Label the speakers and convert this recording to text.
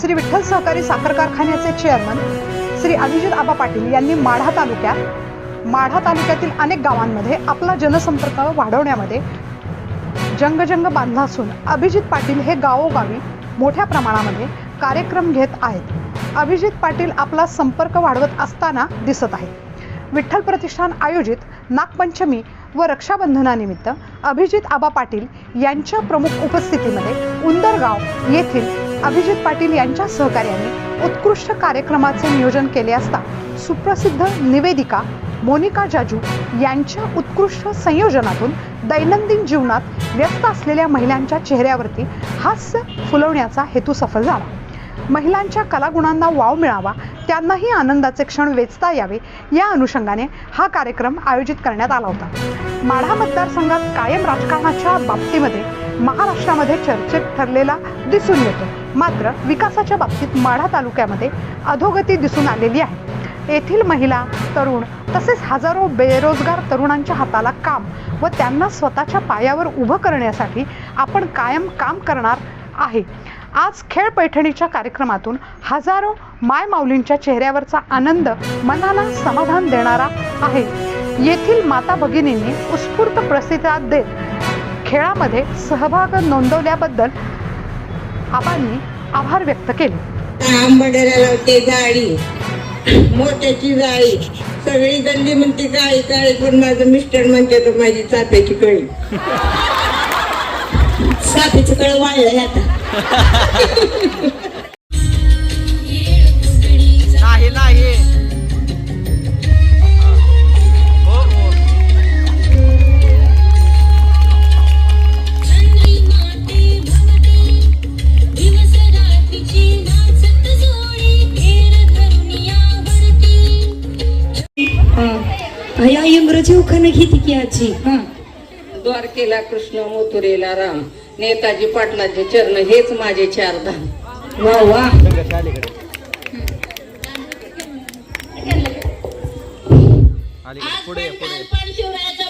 Speaker 1: श्री विठ्ठल सहकारी साखर कारखान्याचे चेअरमन श्री अभिजित आबा पाटील यांनी माढा तालुक्यात माढा तालुक्यातील अनेक गावांमध्ये आपला जनसंपर्क वाढवण्यामध्ये जंगजंग बांधला असून अभिजित पाटील हे गावोगावी मोठ्या प्रमाणामध्ये कार्यक्रम घेत आहेत. अभिजित पाटील आपला संपर्क वाढवत असताना दिसत आहेत. विठ्ठल प्रतिष्ठान आयोजित नागपंचमी व रक्षाबंधनानिमित्त अभिजित आबा पाटील यांच्या प्रमुख उपस्थितीमध्ये उंदरगाव येथील अभिजित पाटील यांच्या सहकार्याने उत्कृष्ट कार्यक्रमाचे नियोजन केले असता सुप्रसिद्ध निवेदिका मोनिका जाजू यांच्या उत्कृष्ट संयोजनातून दैनंदिन जीवनात व्यस्त असलेल्या महिलांच्या चेहऱ्यावरती हास्य फुलवण्याचा हेतू सफल झाला. महिलांच्या कलागुणांना वाव मिळावा त्यांनाही आनंदाचे क्षण वेचता यावे या अनुषंगाने हा कार्यक्रम आयोजित करण्यात आला होता. माढा मतदारसंघात कायम राजकारणाच्या बाबतीमध्ये महाराष्ट्रामध्ये चर्चेत ठरलेला दिसून येतो. मात्र विकासाच्या बाबतीत माढा तालुक्यामध्ये अधोगती दिसून आलेली आहे. येथील महिला तरुण तसेच हजारो बेरोजगार तरुणांच्या हाताला काम व त्यांना स्वतःच्या पायावर उभं करण्यासाठी आपण कायम काम करणार आहे. आज खेळ पैठणीच्या कार्यक्रमातून हजारो माय माऊलींच्या चेहऱ्यावरचा आनंद मनाला समाधान देणारा आहे. येथील माता भगिनींनी उत्स्फूर्त प्रतिसाद देत खेळामध्ये सहभाग नोंदवल्याबद्दल आबांनी आभार व्यक्त केले.
Speaker 2: आंबड्याला लावते जाळी मोत्याची जाळी सगळी गल्ली म्हणते काळी काळी पण माझं मिस्टर म्हणते तर माझी चाफ्याची कळी. चाफ्याची कळ वाढलं आता.
Speaker 3: यावरती
Speaker 4: या इंग्रजी उखाणं घेते की आजी? हा.
Speaker 2: द्वारकेला कृष्ण मथुरेला राम नेताजी पाटलाचे चरण हेच माझे चार धाम.
Speaker 4: वा वा.
Speaker 5: अलीकडे पुढे पुढे.